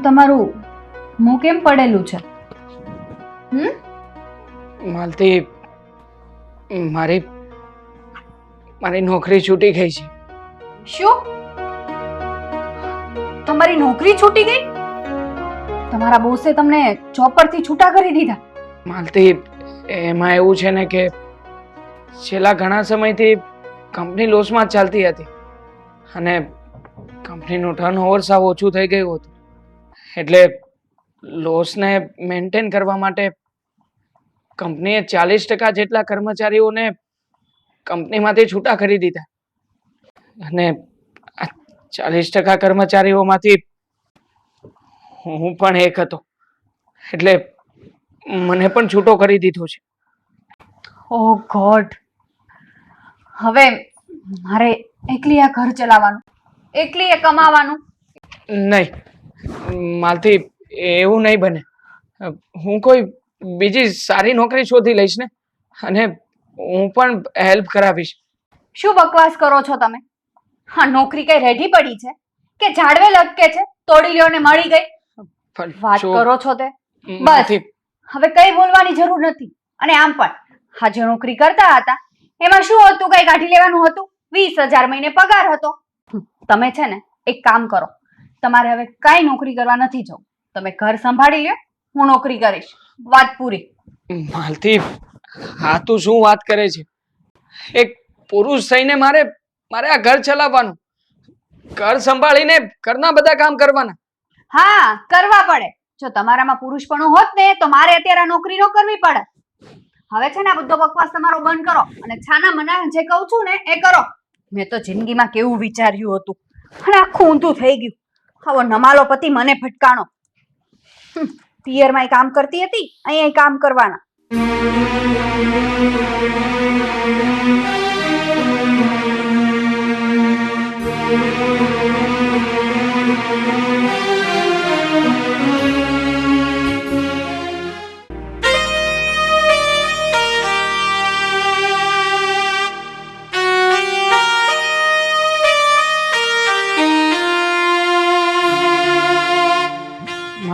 આમ તમારું મોં કેમ પડેલું છે? હમ? માલતી મારી મારી નોકરી છૂટી ગઈ છે. શું? તમારી નોકરી છૂટી ગઈ? તમારા બોસે તમને જોબ પરથી છૂટા કરી દીધા? માલતી એમાં એવું છે ને કે છેલ્લા ઘણા સમયથી કંપની લોસમાં જ ચાલતી હતી. અને કંપનીનું ટર્નઓવર સાવ ઓછું થઈ ગયું હતું. એટલે લોસને મેન્ટેન કરવા માટે કંપનીએ ચાલીસ ટકા જેટલા કર્મચારીઓને કંપનીમાંથી છૂટા કરી દીધા. અને ચાલીસ ટકા કર્મચારીઓમાંથી હું પણ એક હતો. એટલે મને પણ છૂટો કરી દીધો છે. ઓ ગોડ હવે મારે એકલી આ ઘર ચલાવવાનું. એકલી એ કમાવાનું. નહીં. માલથી એવું નહીં બને. હું કોઈ બીજી સારી નોકરી શોધી લઈશ ને અને હું પણ હેલ્પ કરાવીશ. શું બકવાસ કરો છો તમે? હા નોકરી કઈ રેડી પડી છે? કે ઝાડવે લટકે છે? તોડી લ્યો ને મળી ગઈ? વાત કરો છો તે? બસ. હવે કઈ બોલવાની જરૂર નથી. અને આમ પણ હા જે નોકરી કરતા હતા એમાં શું હતું? કઈ કાઢી લેવાનું હતું? વીસ હજાર મહિને પગાર હતો. તમે છે ને એક કામ કરો. તમારે હવે કઈ નોકરી કરવા નથી જવું. તમે ઘર સંભાળી લ્યો હું નોકરી કરીશ. વાત પૂરી. માલતી હા તું શું વાત કરે છે? એક પુરુષ થઈને મારે મારે આ ઘર ચલાવવાનું. ઘર સંભાળીને ઘરના બધા કામ કરવાના. હા કરવા પડે. જો તમારામાં પુરુષપણું હોત ને તો મારે અત્યારે નોકરી ન કરવી પડે. હવે છે ને આ બધો બકવાસ તમારો બંધ કરો. અને છાના મના જે કહું છું ને એ કરો. મેં તો જિંદગીમાં કેવું વિચાર્યું હતું. અને આખું ઊંધું થઈ ગયું. હવે નમાલો પતિ મને ભટકાણો. પિયરમાં કામ કરતી હતી અહીંયા કામ કરવાના.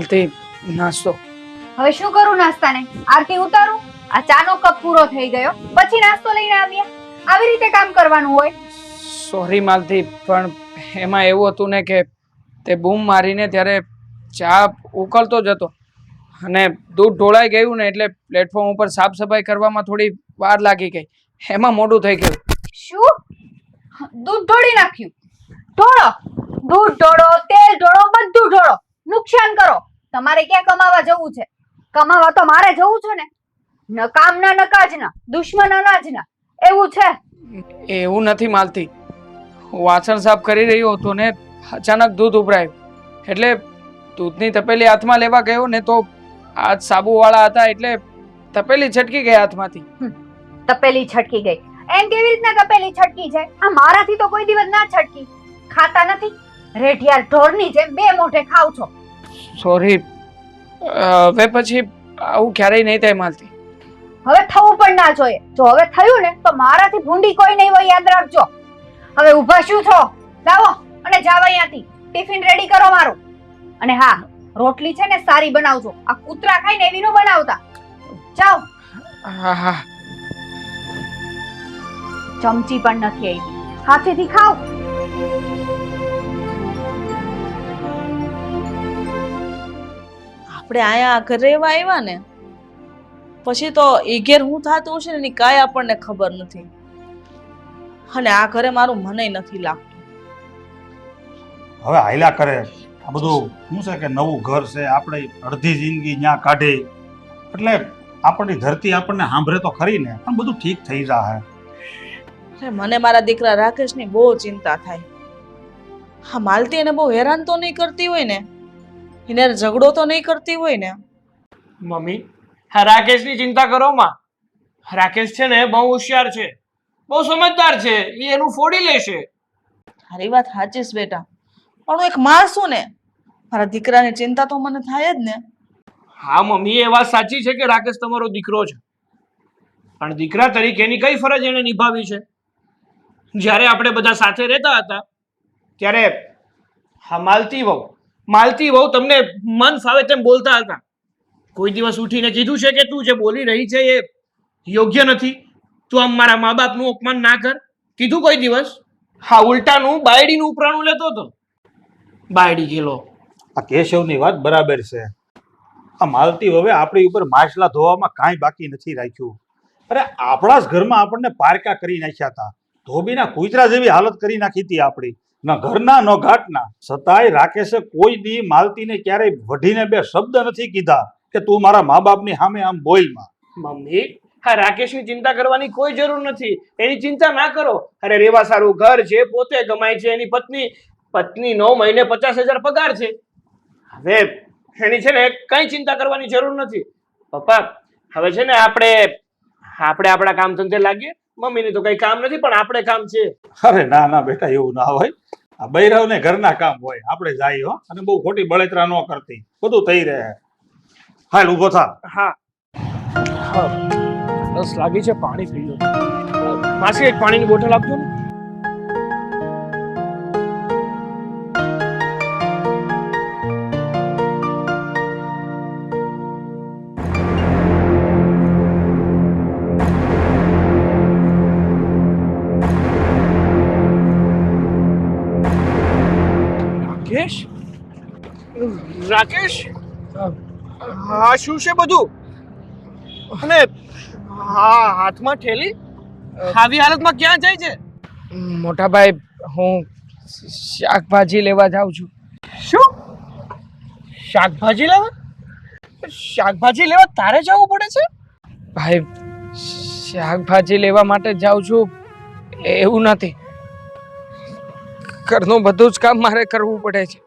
માલતી નાસ્તો. હવે શું કરું નાસ્તાને? આરતી ઉતારું? આ ચાનો કપ પૂરો થઈ ગયો. પછી નાસ્તો લઈને આવ્યા આવી રીતે કામ કરવાનું હોય. સોરી માલતી પણ એમાં એવું હતું ને કે તે બૂમ મારીને ત્યારે ચા ઉકળતો જ હતો. અને દૂધ ઢોળાઈ ગયું ને એટલે પ્લેટફોર્મ ઉપર સાફ સફાઈ કરવામાં થોડી વાર લાગી ગઈ. એમાં મોડું થઈ ગયું. શું? દૂધ ઢોળી નાખ્યું. ઢોળો. દૂધ ઢોળો તેલ ઢોળો બધું ઢોળો. નુકસાન કરો. તમારે ક્યાં કમાવા જવું છે? કમાવા તો મારે જવું છે ને. નકામના નકાજના ન કાજના દુશ્મન અનાજના એવું છે? એવું નથી માલતી. હું વાસણ સાફ કરી રહ્યો હતો ને અચાનક દૂધ ઉભરાયું. એટલે દૂધની તપેલી હાથમાં લેવા ગયો ને તો હાથ સાબુવાળા હતા એટલે તપેલી છટકી ગઈ હાથમાંથી. તપેલી છટકી ગઈ. એમ કેવી રીતના તપેલી છટકી છે? આ મારાથી તો કોઈ દિવસ ના છટકી. ખાતા નથી? રેઢિયાર ઢોરની જેમ બે મોઢે ખાવ છો. સોરી. હવે પછી આવું ક્યારેય નહીં થાય માલતી. હવે થવું પણ ના જોઈએ. જો હવે થયું ને તો મારાથી ભૂંડી કોઈ નહીં હોય યાદ રાખજો. હવે ઊભા શું છો? લાવો અને જાવ અહીંયાથી. ટિફિન રેડી કરો મારું. અને હા રોટલી છે ને સારી બનાવજો. આ કૂતરા ખાઈને એવી નો બનાવતા. જાઓ. હા હા. ચમચી પણ નથી આવી. હાથેથી ખાઓ. આપણે અહીંયા આ ઘરે રહેવા આવ્યા ને પછી તો એ ઘેર હું થતું છે ને એની કાંઈ આપણને ખબર નથી. અને આ ઘરે મારું મને નથી લાગતું. હવે હાયલા કરે. આ બધું શું છે કે નવું ઘર છે આપણે અડધી જિંદગી ત્યાં કાઢી. એટલે આપણી ધરતી આપણને સાંભળે તો ખરી ને પણ બધું ઠીક થઈ જાય મને મારા દીકરા રાકેશની બહુ ચિંતા થાય. હા માલતી એને બહુ હેરાન તો નહીં કરતી હોય ને? એને ઝઘડો તો નહીં કરતી હોય ને. મમ્મી હા રાકેશની ચિંતા કરો માં. રાકેશ છે ને બહુ હોશિયાર છે. બહુ સમજદાર છે. એ એનું ફોડી લેશે. તારી વાત સાચી છે બેટા. પણ હું એક માં છું ને. મારા દીકરાની ચિંતા તો મને થાય જ ને. હા મમ્મી એ વાત સાચી છે કે રાકેશ તમારો દીકરો છે. પણ દીકરા તરીકે એની કઈ ફરજ એને નિભાવી છે? જ્યારે આપણે બધા સાથે રહેતા હતા ત્યારે હા માલતી વહુ માલતી વહુ તમને મન ફાવે તેમ બોલતા હતા. કોઈ દિવસ ઉઠીને કીધું છે કે તું જે બોલી રહી છે એ યોગ્ય નથી. તું આમ મારા મા બાપનું અપમાન ના કર. કીધું કોઈ દિવસ? હા, ઉલટાનું, બાયડીનું ઉપરાણું લેતો હતો. બાયડી ગેલો. આ કેશવની વાત બરાબર છે. આ માલતી હવે આપણી ઉપર માછલા ધોવામાં કાંઈ બાકી નથી રાખ્યું. અરે, આપણા જ ઘરમાં આપણને પારકા કરી નાખ્યા હતા. ધોબીના કુતરા જેવી હાલત કરી નાખી હતી આપણી. ન, ઘરના ન ઘાટના. છતાંય રાકેશે કોઈ દી માલતીને ક્યારેય વઢીને બે શબ્દ નથી કીધા કે તું મારા મા બાપની સામે આમ બોલમાં. મમ્મી હા રાકેશની ચિંતા કરવાની કોઈ જરૂર નથી. એની ચિંતા ના કરો. અરે રેવા સારું ઘર છે પોતે કમાય છે એની પત્ની પત્ની નો મહિને પચાસ હજાર પગાર છે. હવે એની છે ને કઈ ચિંતા કરવાની જરૂર નથી. પપ્પા, હવે છે ને આપણે આપણે આપણા કામ ધંધે લાગીએ. મમ્મીને તો કઈ કામ નથી પણ આપણે કામ છે. અરે ના ના બેટા એવું ના હોય. આ બૈરવને ઘરના કામ હોય આપણે જાય હો. અને બહુ ખોટી બળેતરા ન કરતી. બધું થઈ રહે. હાલ ઊભો થા. હા. રસ લાગી છે પાણી પી લો. માસી એક પાણીની બોટલ આપજો ને. રાકેશ? હા શું છે બધું? અને હા હાથમાં ઠેલી? આવી હાલતમાં ક્યાં જાય છે? મોટા ભાઈ હું શાકભાજી લેવા જાઉં છું. શું? શાકભાજી લેવા? શાકભાજી લેવા તારે જવું પડે છે? ભાઈ શાકભાજી લેવા માટે જાઉં છું. એવું નથી. ઘરનું બધું જ કામ મારે કરવું પડે છે.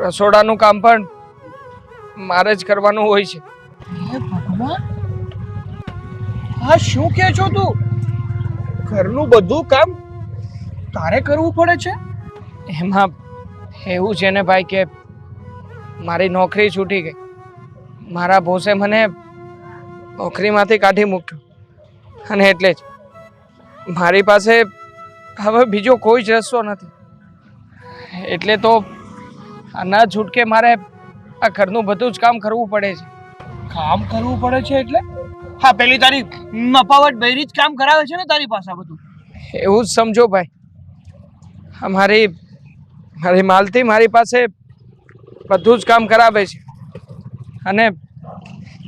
રસોડાનું કામ પણ મારે જ કરવાનું હોય છે. હે શું કહે છો તું? ઘરનું બધું કામ તારે કરવું પડે છે? એમાં એવું છે ને ભાઈ કે મારી નોકરી છૂટી ગઈ. મારા બોસે મને નોકરીમાંથી કાઢી મૂક્યો. અને એટલે જ મારી પાસે હવે બીજો કોઈ જ રસ્તો નથી. એટલે તો આ ના છૂટકે મારે આ ઘરનું બધું જ કામ કરવું પડે છે. કામ કરવું પડે છે એટલે? હા પેલી તારી મફાવટ બૈરી જ કામ કરાવે છે ને તારી પાસે આ બધું? એવું જ સમજો ભાઈ. આ મારી મારી માલતી મારી પાસે બધું જ કામ કરાવે છે. અને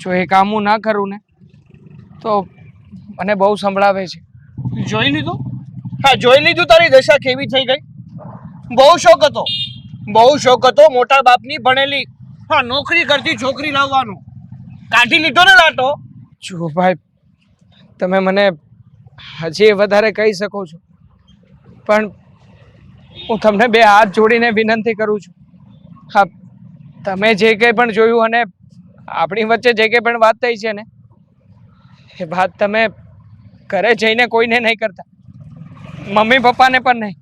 જો એ કામ હું ના કરું ને તો મને બહુ સંભળાવે છે. જોઈ લીધું? હા જોઈ લીધું તારી દશા કેવી થઈ ગઈ? બહુ શોખ હતો. બહુ શોખ હતો, મોટા બાપની ભણેલી. હા, નોકરી કરતી, છોકરી લાવવાનું. કાઢી લીધો ને લાટો. જો ભાઈ, તમે મને હજી વધારે કહી શકો છો. પણ હું તમને બે હાથ જોડીને વિનંતી કરું છું. હા, તમે જે કંઈ પણ જોયું અને આપણી વચ્ચે જે કંઈ પણ વાત થઈ છે ને, એ વાત તમે ઘરે જઈને કોઈને નહીં કરતા. મમ્મી પપ્પાને પણ નહીં.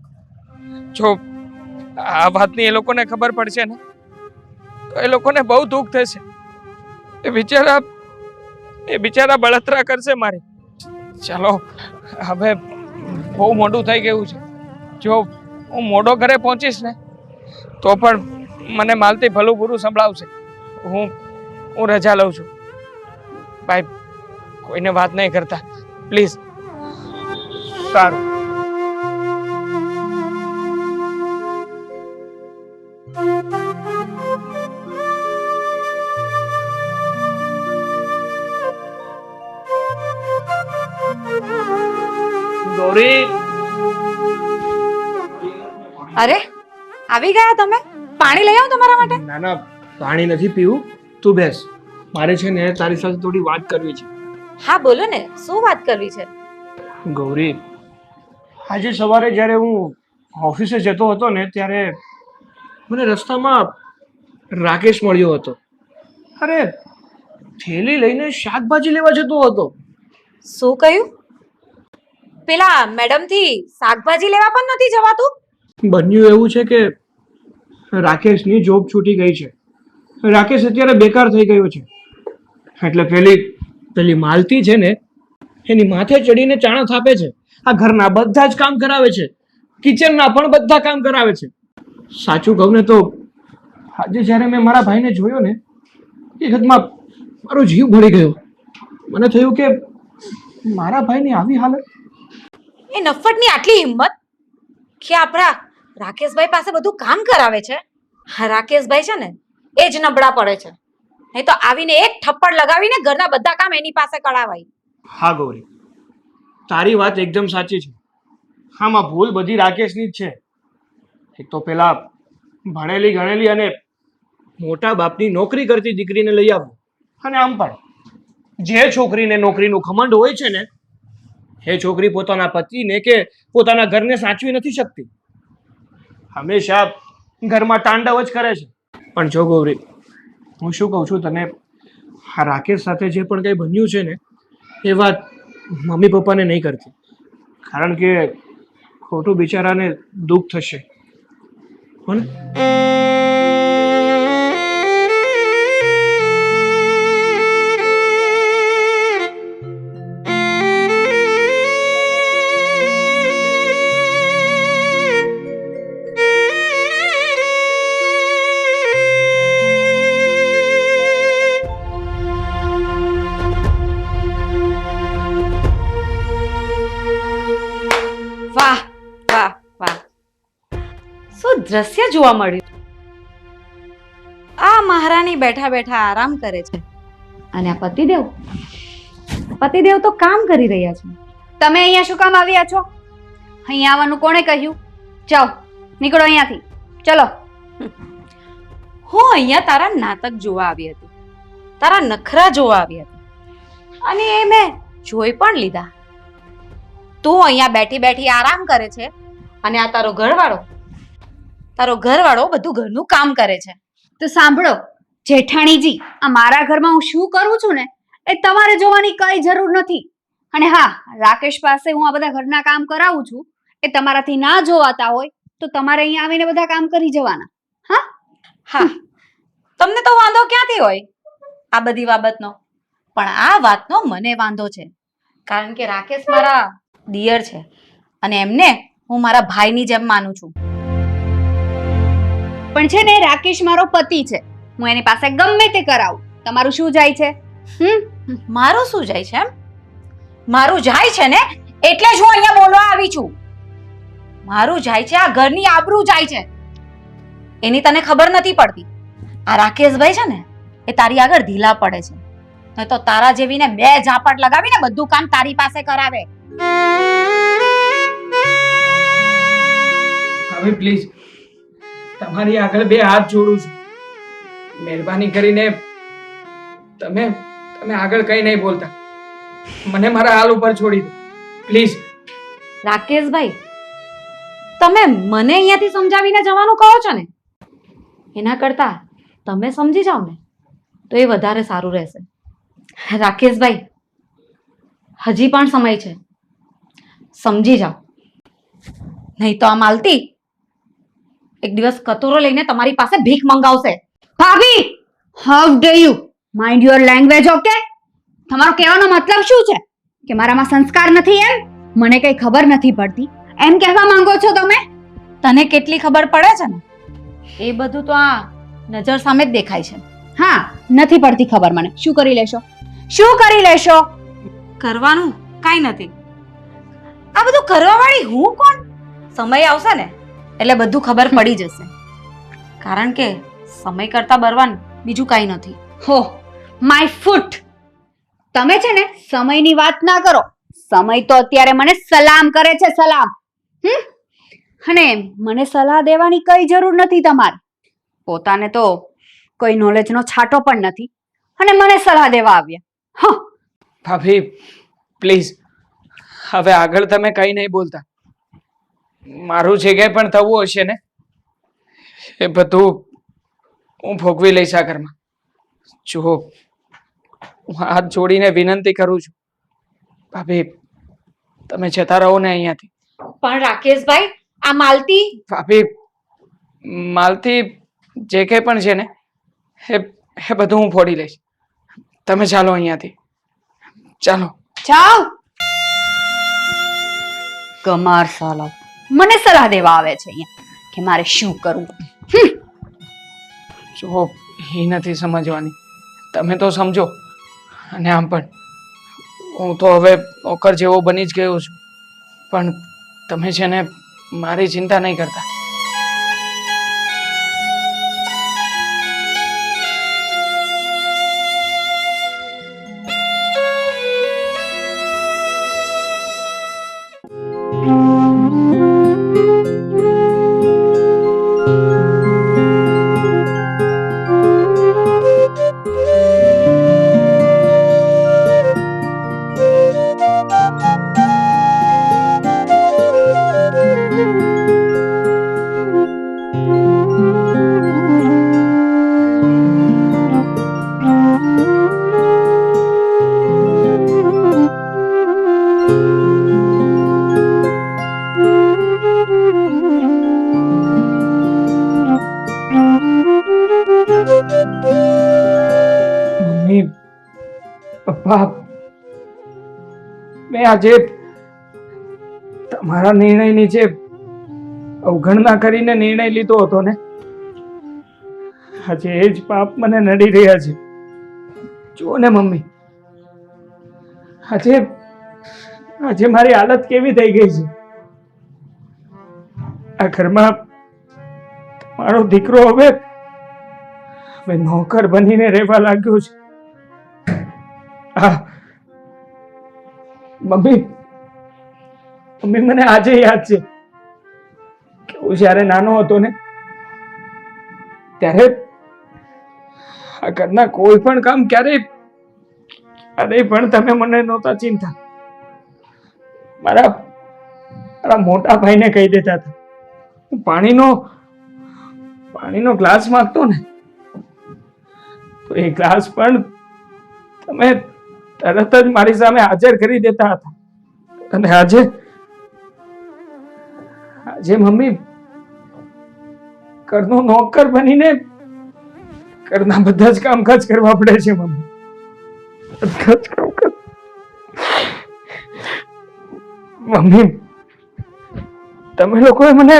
જો આ વાતની એ લોકોને ખબર પડશે ને? તો એ લોકોને બહુ દુઃખ થશે. એ બિચારા એ બિચારા બળતરા કરશે મારી. ચાલો, હવે બહુ મોડું થઈ ગયું છે. જો હું મોડો ઘરે પહોંચીશ ને, તો પણ મને માલતી ભલું બુરું સંભળાવશે. હું હું રજા લઉં છું. ભાઈ કોઈને વાત નહીં કરતા. પ્લીઝ. સારું. ગૌરી અરે આવી ગયા તમે? પાણી લઈ આવો તમારા માટે? ના ના પાણી નથી પીવું. તું બેસ. મારે છે ને તારી સાથે થોડી વાત કરવી છે. હા બોલો ને શું વાત કરવી છે? ગૌરી આજે સવારે જ્યારે હું ઓફિસે જતો હતો ને ત્યારે મને રસ્તામાં રાકેશ મળ્યો હતો. અરે થેલી લઈને શાકભાજી લેવા જતો હતો. શું કહ્યું? પેલા મેડમથી શાકભાજી લેવા પણ નથી જવાતું? બન્યું એવું છે કે રાકેશની જોબ છૂટી ગઈ છે. રાકેશ અત્યારે બેકાર થઈ ગયો છે. એટલે પેલી પેલી માલતી છે ને, એની માથે ચડીને ચાણા થાપે છે. આ ઘરના બધા જ કામ કરાવે છે. કિચનના પણ બધા કામ કરાવે છે. સાચું કહું ને તો, આજે જ્યારે મેં મારા ભાઈને જોયો ને, એ હદમાં મારો જીવ ભળી ગયો. મને થયું કે મારા ભાઈની આવી હાલત એ નફ્ફટની આટલી હિંમત કે આપણા રાકેશભાઈ પાસે બધું કામ કરાવે છે? હા, રાકેશભાઈ છે ને, એ જ નબળા પડે છે. નહીં તો આવીને એક થપ્પડ લગાવીને ઘરના બધા કામ એની પાસે કરાવાય. હા, ગૌરી. તારી વાત એકદમ સાચી છે. આમાં ભૂલ બધી રાકેશની જ છે. એક તો પેલા ભણેલી, ગણેલી અને મોટા બાપની નોકરી કરતી દીકરીને લઈ આવવું અને આમ પણ, જે છોકરીને નોકરીનું ખમંડ હોય છે ને એ છોકરી પોતાના પતિને કે પોતાના ઘરને સાચવી નથી શકતી? હંમેશા ઘરમાં તાંડવ જ કરે છે. પણ જો ગૌરી હું શું કહું છું તને? આ રાકેશ સાથે જે પણ કંઈ બન્યું છે ને એ વાત મમ્મી પપ્પાને નહીં કરતી. કારણ કે ખોટું બિચારાને દુઃખ થશે. હો ને વાહ વાહ વાહ. શું દ્રશ્ય જોવા મળ્યું? આ મહારાણી બેઠા બેઠા આરામ કરે છે. અને આ પતિદેવ? પતિદેવ તો કામ કરી રહ્યા છે. તમે અહીંયા શું કામ આવ્યા છો? અહીંયા આવવાનું કોણે કહ્યું? જાઓ, નીકળો અહીંયાથી. ચલો. હું અહીંયા તારા નાટક જોવા આવી હતી. તારા નખરા જોવા આવી હતી. અને એ મેં જોઈ પણ લીધા. તું અહીંયા બેઠી બેઠી આરામ કરે છે અને આ તારો ઘરવાળો તારો ઘરવાળો બધું ઘરનું કામ કરે છે. તો સાંભળો જેઠાણીજી આ મારા ઘરમાં હું શું કરું છું ને એ તમારે જોવાની કઈ જરૂર નથી. અને હા રાકેશ પાસે હું આ બધા ઘરના કામ કરાવું છું એ તમારાથી ના જોવાતા હોય તો તમારે અહીંયા આવીને બધા કામ કરી જવાના. હા? તમને તો વાંધો ક્યાંથી હોય આ બધી બાબતનો? પણ આ વાતનો મને વાંધો છે. કારણ કે રાકેશ મારા દિયર છે. અને એમને હું મારા ભાઈની જેમ માનું છું. પણ છે ને, રાકેશ મારો પતિ છે. હું એની પાસે ગમે તે કરાવું. તમારું શું જાય છે? હમ? મારું શું જાય છે એમ? મારું જાય છે ને, એટલે જ હું અહીંયા બોલવા આવી છું. મારું જાય છે, આ ઘરની આબરૂ જાય છે. એની તને ખબર નથી પડતી. આ રાકેશભાઈ છે ને, એ તારી આગળ ઢીલા પડે છે. નહીં તો તારા જેવીને બે ઝાપટ લગાવીને બધું કામ તારી પાસે કરાવે. હવે પ્લીઝ તમારી આગળ બે હાથ જોડું છું. મહેરબાની કરીને તમે તમે આગળ કંઈ નહીં બોલતા. મને મારા હાલ ઉપર છોડી દો. પ્લીઝ રાકેશભાઈ, તમે મને અહીંયાથી સમજાવીને જવાનું કહો છો ને? એના કરતા તમે સમજી જાઓ ને, તો એ વધારે સારું રહેશે. રાકેશભાઈ, હજી પણ સમય છે. સમજી જાઓ. નહીં તો આ માલતી એક દિવસ કતોરો લઈને તમારી પાસે ભીખ મંગાવશે. ભાભી how dare you mind your language okay તમારો કહેવાનો મતલબ શું છે? કે મારામાં સંસ્કાર નથી એમ? મને કઈ ખબર નથી પડતી. એમ કહેવા માંગો છો તમે? તને કેટલી ખબર પડે છે ને? એ બધું તો આ નજર સામે જ દેખાય છે. હા, નથી પડતી ખબર મને. શું કરી લેશો? શું કરી લેશો? કરવાનું કાંઈ નથી. આ બધું કરવા વાળી હું કોણ? સમય આવશે ને એટલે બધું ખબર પડી જશે. કારણ કે સમય કરતા બરવાન બીજું કાંઈ નથી. હો માય ફૂટ. તમે છે ને સમયની વાત ના કરો. સમય તો અત્યારે મને સલામ કરે છે સલામ. હમ? અને મને સલાહ દેવાની કઈ જરૂર નથી તમારે. પોતાને તો કોઈ નોલેજનો છાંટો પણ નથી. અને મને સલાહ દેવા આવ્યા. હ. ભાભી પ્લીઝ હવે આગળ તમે કંઈ નહીં બોલતા. મારું જે કંઈ પણ થવું હશે ને એ બધું હું ભોગવી લઈશ આ ઘરમાં. જો હું હાથ જોડીને વિનંતી કરું છું. ભાભી તમે જતા રહો ને અહીંયાથી. પણ રાકેશભાઈ આ માલતી? ભાભી માલતી જે કંઈ પણ છે ને એ એ બધું હું ફોડી લઈશ. તમે ચાલો અહીંયાથી. ચાલો. જાઓ. કમાર સાલા મને સલાહ દેવા આવે છે અહીંયા કે મારે શું કરવું? જો, એ નથી સમજવાની. તમે તો સમજો. અને આમ પણ. હું તો હવે ઓકર જેવો બની જ ગયો છું. પણ તમે છે ને મારી ચિંતા નહીં કરતા. મેં આજે તમારા નિર્ણયની જે અવગણના કરીને નિર્ણય લીધો હતો ને, આજે એ જ પાપ મને નડી રહ્યા છે. જુઓ ને મમ્મી, આજે આજે મારી હાલત કેવી થઈ ગઈ છે? આ ઘરમાં મારો દીકરો હવે હવે નોકર બનીને રહેવા લાગ્યો છે. હા મમ્મી મમ્મી મને આજે યાદ છે કે હું જ્યારે નાનો હતો ને, ત્યારે આ ઘરના કોઈ પણ કામ ક્યારેય ક્યારેય પણ તમે મને નહોતા ચિંતા. મારા મારા મોટા ભાઈને કહી દેતા હતા. પાણીનો પાણીનો ગ્લાસ માંગતો ને, તો એ ગ્લાસ પણ તમે તરત જ મારી સામે હાજર કરી દેતા હતા. અને આજે આજે મમ્મી ઘરનો નોકર બનીને ઘરના બધા જ કામકાજ કરવા પડે છે મમ્મી. મમ્મી, તમે લોકોએ મને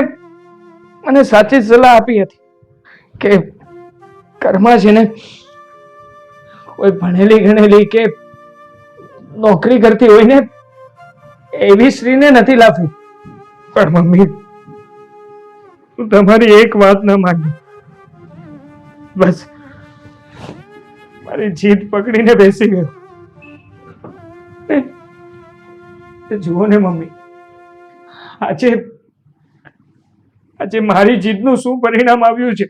મને સાચી સલાહ આપી હતી કે ઘરમાં છે ને કોઈ ભણેલી ગણેલી કે નોકરી કરતી હોય ને, એવી સ્ત્રીને નથી લાફી પણ મમ્મી હું તમારી એક વાત ન માની. બસ, મારી જીત પકડીને બેસી ગયો. જુઓ ને મમ્મી, આજે આજે મારી જીતનું શું પરિણામ આવ્યું છે?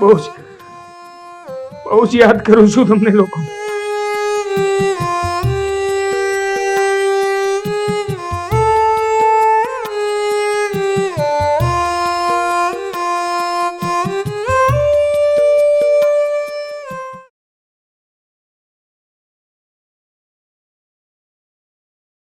બહુ જ બહુ જ યાદ કરું છું તમને લોકો